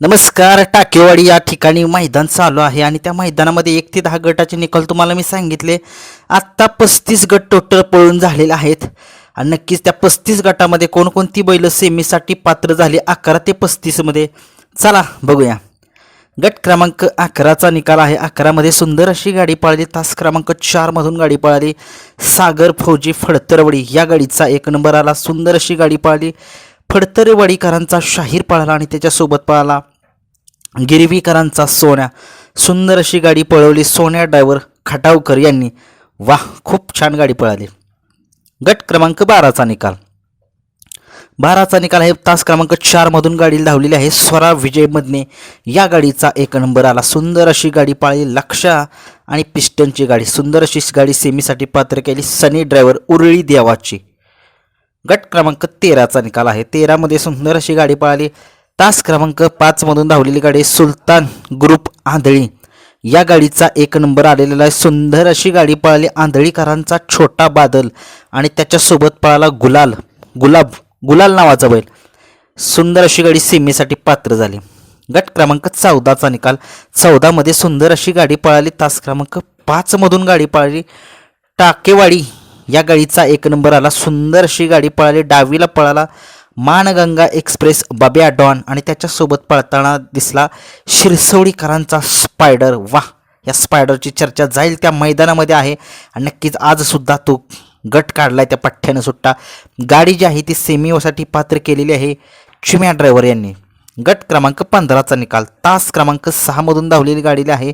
नमस्कार टाकेवाडी या ठिकाणी मैदान चालू आहे आणि त्या मैदानामध्ये एक ते दहा गटाचे निकाल तुम्हाला मी सांगितले. आत्ता पस्तीस गट टोटल पळून झालेले आहेत आणि नक्कीच त्या पस्तीस गटामध्ये कोणकोणती बैल सेमीसाठी पात्र झाली अकरा ते पस्तीसमध्ये चला बघूया. गट क्रमांक अकराचा निकाल आहे. अकरामध्ये सुंदर अशी गाडी पळाली. तास क्रमांक चारमधून गाडी पळाली. सागर फौजी फडतरवडी या गाडीचा एक नंबर आला. सुंदर अशी गाडी पळाली. फडतरवाडीकरांचा शाहीर पळाला आणि त्याच्यासोबत पळाला गिरवीकरांचा सोन्या. सुंदर अशी गाडी पळवली. सोन्या ड्रायव्हर खटावकर यांनी. वाह खूप छान गाडी पळाली. गट क्रमांक बाराचा निकाल. बाराचा निकाल आहे तास क्रमांक चारमधून गाडी धावलेली आहे. स्वरा विजय मधने या गाडीचा एक नंबर आला. सुंदर अशी गाडी पाळली. लक्षा आणि पिस्टनची गाडी. सुंदर अशी गाडी सेमीसाठी पात्र केली. सनी ड्रायव्हर उरळी देवाची. गट क्रमांक तेराचा निकाल आहे. तेरामध्ये सुंदर अशी गाडी पळाली. तास क्रमांक पाचमधून धावलेली गाडी सुलतान ग्रुप आंधळी. या गाडीचा एक नंबर आलेला आहे. सुंदर अशी गाडी पळाली. आंधळीकरांचा छोटा बादल आणि त्याच्यासोबत पळाला गुलाल. गुलाब गुलाल नावाचा बैल. सुंदर अशी गाडी सीमेसाठी पात्र झाली. गट क्रमांक चौदाचा निकाल. चौदामध्ये सुंदर अशी गाडी पळाली. तास क्रमांक पाचमधून गाडी पळाली. टाकेवाडी या गाडीचा एक नंबर आला. सुंदर अशी गाडी पळाली. डावीला पळाला मानगंगा एक्सप्रेस बब्या डॉन आणि त्याच्यासोबत पळताना दिसला शिरसवडीकरांचा स्पायडर. वा या स्पायडरची चर्चा जाईल त्या मैदानामध्ये आहे. आणि नक्कीच आजसुद्धा तो गट काढलाय त्या पठ्ठ्यानं सुट्टा. गाडी जी आहे ती सेमीओसाठी पात्र केलेली आहे चिम्या ड्रायव्हर यांनी. गट क्रमांक पंधराचा निकाल. तास क्रमांक सहामधून धावलेली गाडीला आहे.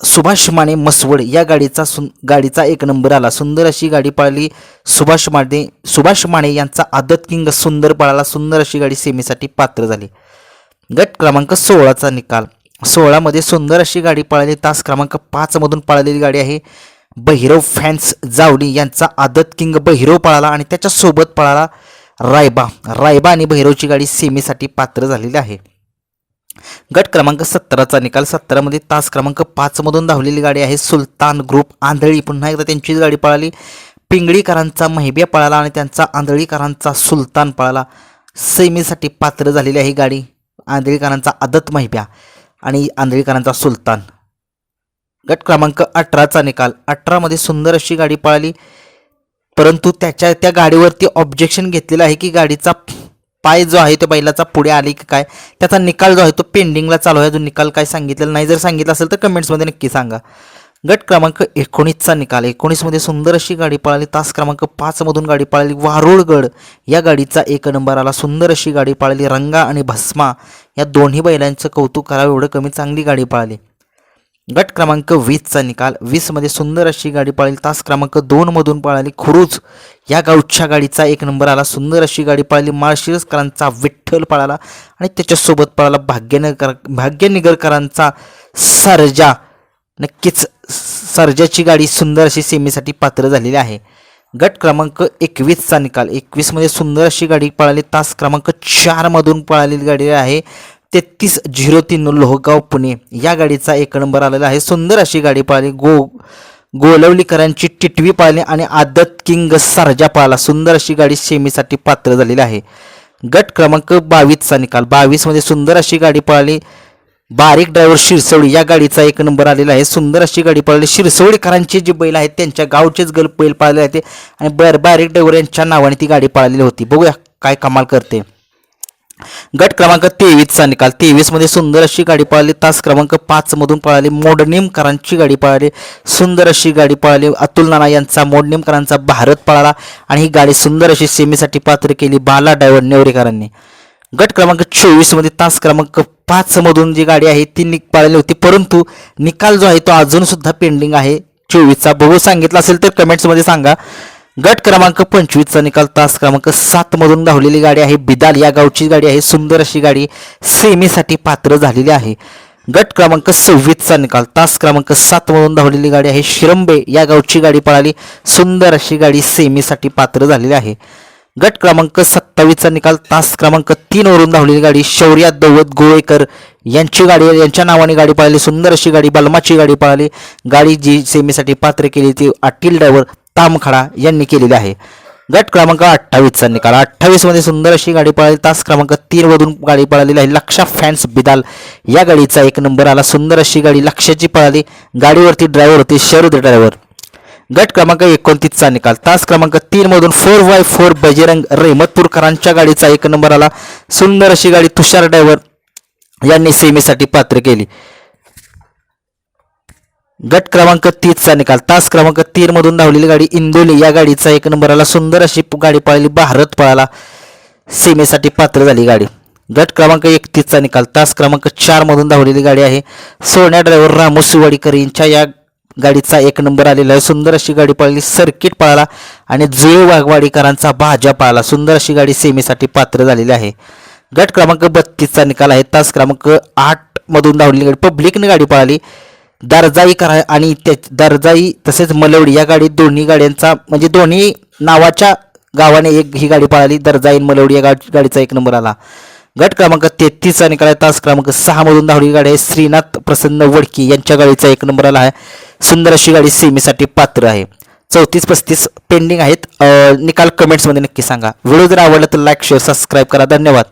सुभाष माने मसवड या गाडीचा सुन गाडीचा एक नंबर आला. सुंदर अशी गाडी पळाली. सुभाष माने सुभाष माने यांचा आदत किंग सुंदर पळाला. सुंदर अशी गाडी सेमीसाठी पात्र झाली. गट क्रमांक सोळाचा निकाल. सोळामध्ये सुंदर अशी गाडी पळाली. तास क्रमांक पाचमधून पळालेली गाडी आहे. बहिरव फॅन्स जावली यांचा आदत किंग बहिरव पळाला आणि त्याच्यासोबत पळाला रायबा. रायबा आणि भैरवची गाडी सेमीसाठी पात्र झालेली आहे. गट क्रमांक सत्तराचा निकाल. सत्तरामध्ये तास क्रमांक पाचमधून धावलेली गाडी आहे सुलतान ग्रुप आंधळी. पुन्हा एकदा त्यांचीच गाडी पळाली. पिंगळीकरांचा महिब्या पळाला आणि त्यांचा आंधळीकरांचा सुलतान पळाला. सेमीसाठी पात्र झालेली आहे गाडी. आंधळीकरांचा आदत महिब्या आणि आंधळीकरांचा सुलतान. गट क्रमांक अठराचा निकाल. अठरामध्ये सुंदर अशी गाडी पळाली. परंतु त्याच्या त्या गाडीवरती ऑब्जेक्शन घेतलेलं आहे की गाडीचा पाय जो आहे तो बैलाचा पुढे आले की काय? त्याचा निकाल जो आहे तो पेंडिंगला चालू आहे. जो निकाल काय सांगितलेला नाही. जर सांगितलं असेल तर कमेंट्समध्ये नक्की सांगा. गट क्रमांक एकोणीसचा निकाल. एकोणीसमध्ये सुंदर अशी गाडी पळाली. तास क्रमांक पाचमधून गाडी पळाली. वारुळगड या गाडीचा एक नंबर आला. सुंदर अशी गाडी पळाली. रंगा आणि भस्मा या दोन्ही बैलांचं कौतुक करावं. एवढं कमी चांगली गाडी पळाली. गट क्रमांक वीसचा निकाल. वीसमध्ये सुंदर अशी गाडी पळाली. तास क्रमांक दोनमधून पळाली खुरूज. या गावच्या गाडीचा एक नंबर आला. सुंदर अशी गाडी पळाली. माळशिरसकरांचा विठ्ठल पळाला आणि त्याच्यासोबत पळाला भाग्यनगर भाग्यनिगरकरांचा सर्जा. नक्कीच सर्जाची गाडी सुंदर अशी सेमीसाठी पात्र झालेली आहे. गट क्रमांक एकवीसचा निकाल. एकवीसमध्ये सुंदर अशी गाडी पळाली. तास क्रमांक चारमधून पळालेली गाडी आहे. तेहतीस झिरो तीन लोहगाव पुणे. या गाडीचा एक नंबर आलेला आहे. सुंदर अशी गाडी पाळली गो गोलवलीकरांची टिटवी पाळली आणि आदत किंग सारजा पाळला सुंदर अशी गाडी सेमीसाठी पात्र झालेली आहे. गट क्रमांक बावीसचा निकाल. बावीसमध्ये सुंदर अशी गाडी पळाली बारीक ड्रायव्हर शिरसवडी. या गाडीचा एक नंबर आलेला आहे. सुंदर अशी गाडी पळाली शिरसवडीकरांचे जे बैल आहेत त्यांच्या गावचेच गल बैल पाळले आहेत आणि बर बारीक ड्रायव्हर यांच्या नावाने ती गाडी पाळलेली होती. बघूया काय कमाल करते. गट क्रमांक तेवीसचा निकाल. तेवीसमध्ये सुंदर अशी गाडी पळाली. तास क्रमांक पाचमधून पळाली. मोडनेमकरांची गाडी पळाली. सुंदर अशी गाडी पळाली. अतुल नाना यांचा मोडनेमकरांचा भारत पळाला आणि ही गाडी सुंदर अशी सेमीसाठी पात्र केली बाला डायव्हर नेवरेकरांनी. गट क्रमांक चोवीसमध्ये तास क्रमांक पाचमधून जी गाडी आहे ती निक पळाली होती. परंतु निकाल जो आहे तो अजूनसुद्धा पेंडिंग आहे. चोवीसचा. बघू सांगितलं असेल तर कमेंट्समध्ये सांगा. गट क्रमांक पंचवीसचा निकाल तास क्रमांक सातमधून धावलेली गाडी आहे. बिदाल या गावची गाडी आहे. सुंदर अशी गाडी सेमीसाठी पात्र झालेली आहे. गट क्रमांक सव्वीसचा निकाल तास क्रमांक सातमधून धावलेली गाडी आहे. शिरंबे या गावची गाडी पळाली. सुंदर अशी गाडी सेमीसाठी पात्र झालेली आहे. गट क्रमांक सत्तावीसचा निकाल तास क्रमांक तीनवरून धावलेली गाडी शौर्या दौवत गोळेकर यांची गाडी यांच्या नावाने गाडी पळाली. सुंदर अशी गाडी बलमाची गाडी पळाली. गाडी जी सेमीसाठी पात्र केली ती अटील ड्रायव्हर तामखडा यांनी केलेली आहे. गट क्रमांक अठ्ठावीसचा निकाल. अठ्ठावीसमध्ये सुंदर अशी गाडी पळाली. तास क्रमांक तीनमधून गाडी पळालेली आहे. लक्षा फॅन्स बिदाल. या गाडीचा एक नंबर आला. सुंदर अशी गाडी लक्षाची पळाली. गाडीवरती ड्रायव्हर होते शरद ड्रायव्हर गट क्रमांक एकोणतीसचा निकाल. तास क्रमांक तीनमधून फोर बाय फोर बजरंग रेमतपूरकरांच्या गाडीचा एक नंबर आला. सुंदर अशी गाडी तुषार ड्रायव्हर यांनी सेमीसाठी पात्र केली. गट क्रमांक तीसचा निकाल. तास क्रमांक तीन मधून धावलेली गाडी इंदोली. या गाडीचा एक नंबर आला सुंदर अशी गाडी पळाली. भारत पळाला. सीमेसाठी पात्र झाली गाडी. गट क्रमांक एकतीसचा निकाल. तास क्रमांक चार मधून धावलेली गाडी आहे. सोन्या ड्रायव्हर रामू सिवाडीकर यांच्या या गाडीचा एक नंबर आलेला आहे. सुंदर अशी गाडी पळाली. सर्किट पळाला आणि जुळे वाघवाडीकरांचा भाज्या पळाला. सुंदर अशी गाडी सेमीसाठी पात्र झालेली आहे. गट क्रमांक बत्तीसचा निकाल आहे. तास क्रमांक आठ मधून धावलेली गाडी. पब्लिकने गाडी पळाली. दर्जाई करा आणि त्या दर्जाई तसेच मलवडी या गाडीत दोन्ही गाड्यांचा म्हणजे दोन्ही नावाच्या गावाने एक ही गाडी पळाली. दर्जाई मलवडी या गाडी गाडीचा एक नंबर आला. गट क्रमांक तेहतीस आणि काय तास क्रमांक सहामधून धावडी गाडी आहे. श्रीनाथ प्रसन्न वडकी यांच्या गाडीचा एक नंबर आला आहे. सुंदर अशी गाडी सेमीसाठी पात्र आहे. चौतीस पस्तीस पेंडिंग आहेत. निकाल कमेंट्समध्ये नक्की सांगा. व्हिडिओ जर आवडला तर लाईक शेअर सबस्क्राईब करा. धन्यवाद.